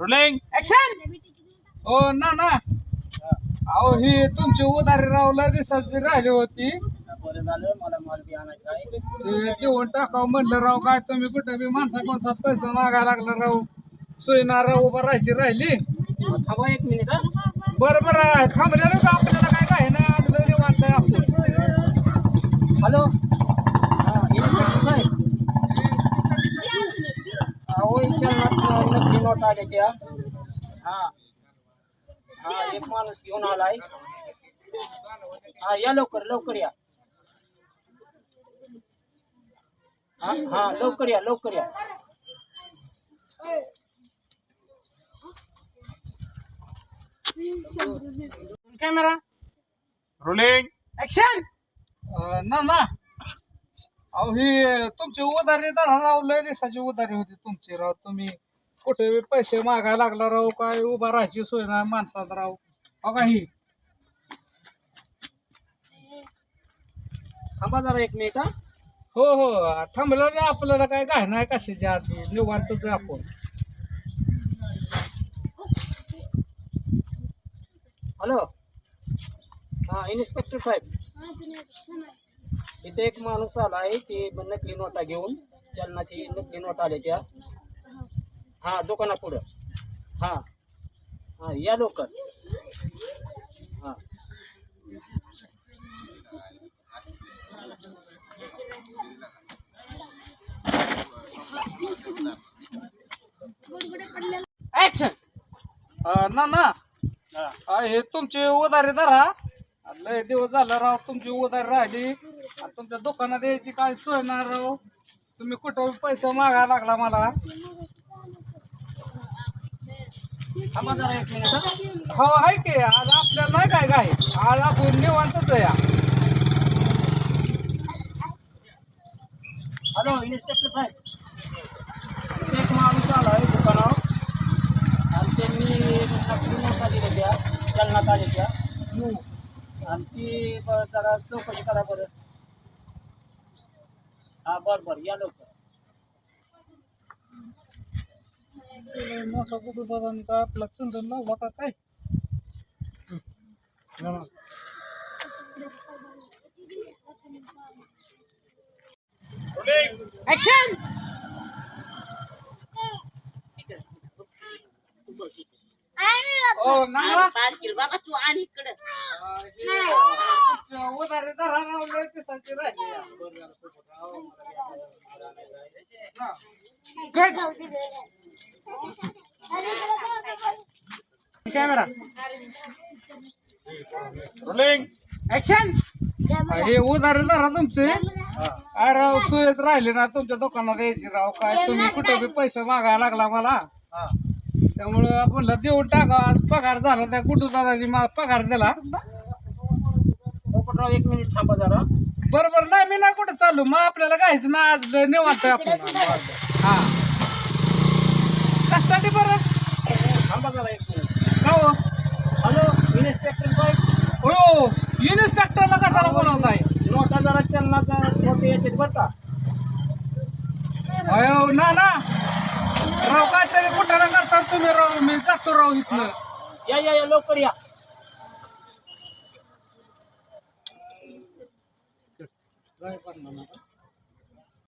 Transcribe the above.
Rolling action ओ ना ना. अहो ही तुमची उधारी रावला दिसाची राहिली होती. बरं झालं मला माल बी आणायचा आहे ते देऊन टाकावं म्हणलं राव काय तुम्ही कुठं बी माणसा कोणसात पैसे मागायला लागला राव? सोयीनार उभं राहायची राहिली. थांबा एक मिनिट. बरं बरं थांबलेलं का आपल्याला? काय काय नाही आज लय निवांत आपण हॅलो? नोट आले त्या हा। हा एक माणूस घेऊन आलाय। हा या लवकर लवकर या। हा हा लवकर या लवकर या। कॅमेरा। रोलिंग ऍक्शन ना ना. अहो ही तुमची उधारी दहा राव लय दिवसाची उधारी होती तुमची राव. तुम्ही कुठे बी पैसे मागायला लागला राव काय उभा राहायची सोय नाही माणसात राव. बघा ही? थांबा जरा एक मिनिट हा. हो हो. थांबलं ना आपल्याला काय काय नाही कशाची आज निवांतच आहे आपण. हॅलो? हा इन्स्पेक्टर साहेब. इथे एक माणूस आला आहे ते नकली नोटा घेऊन. चलनाची नकली नोट आले त्या. हा दुकानापुढं. हा. हा या लवकर. हा. ऍक्शन ना ना हा. अं, हे तुमची उधारी धरा. लय दिवस झाला राव तुमची उधारी राहिली. आणि तुमच्या दुकानात यायची काय सोय नाही राव. तुम्ही कुठं पैसे मागायला लागला मला थांबा जरा एक मिनिट हो आहे की. आज आपल्याला नाही काय काय आज आपण निवांतच आहे. या हॅलो इन्स्पेक्टर साहेब. एक माणूस आला आहे दुकानावर. आणि त्यांनी नकली नोटा दिल्या त्या चलनात आल्या त्या. आणि ती जरा चौकशी करा बरं. हा बरं बरं. या लवकर. मोठा कुठं दादा काय आपला चंदन लावला का काय ऍक्शन ओ ना बाबा तू आणि इकडं उधारी धरा राव लय दिवसाची राहिली या. हा. कॅमेरा रोलिंग ऍक्शन हे धरा तुमचे? अरे राव सोयच राहिले ना तुमच्या दुकानात यायची राव. काय तुम्ही कुठं बी पैसे मागायला लागला मला? हा. त्यामुळं आपणला देऊन टाका. आज पगार झाला त्या कुठं दादानी मला पगार दिला? पोपटराव एक मिनिट थांबा जरा. बरोबर नाही मी नाही कुठं चालू मग आपल्याला काहीच ना. आज निवांत आपण हा. कशासाठी बरं? थांबा जरा एक मिनिट. का हो? हॅलो इन्स्पेक्टर साहेब. हो इन्स्पेक्टरला कशाला बोलवत आहे नोटा जरा चलनाचा नोटे येतात बरं का. अयो ना ना. राव काहीतरी कुठं ना करता तुम्ही राव? मी जातो राव इथनं. या या या लवकर या. काय करणार?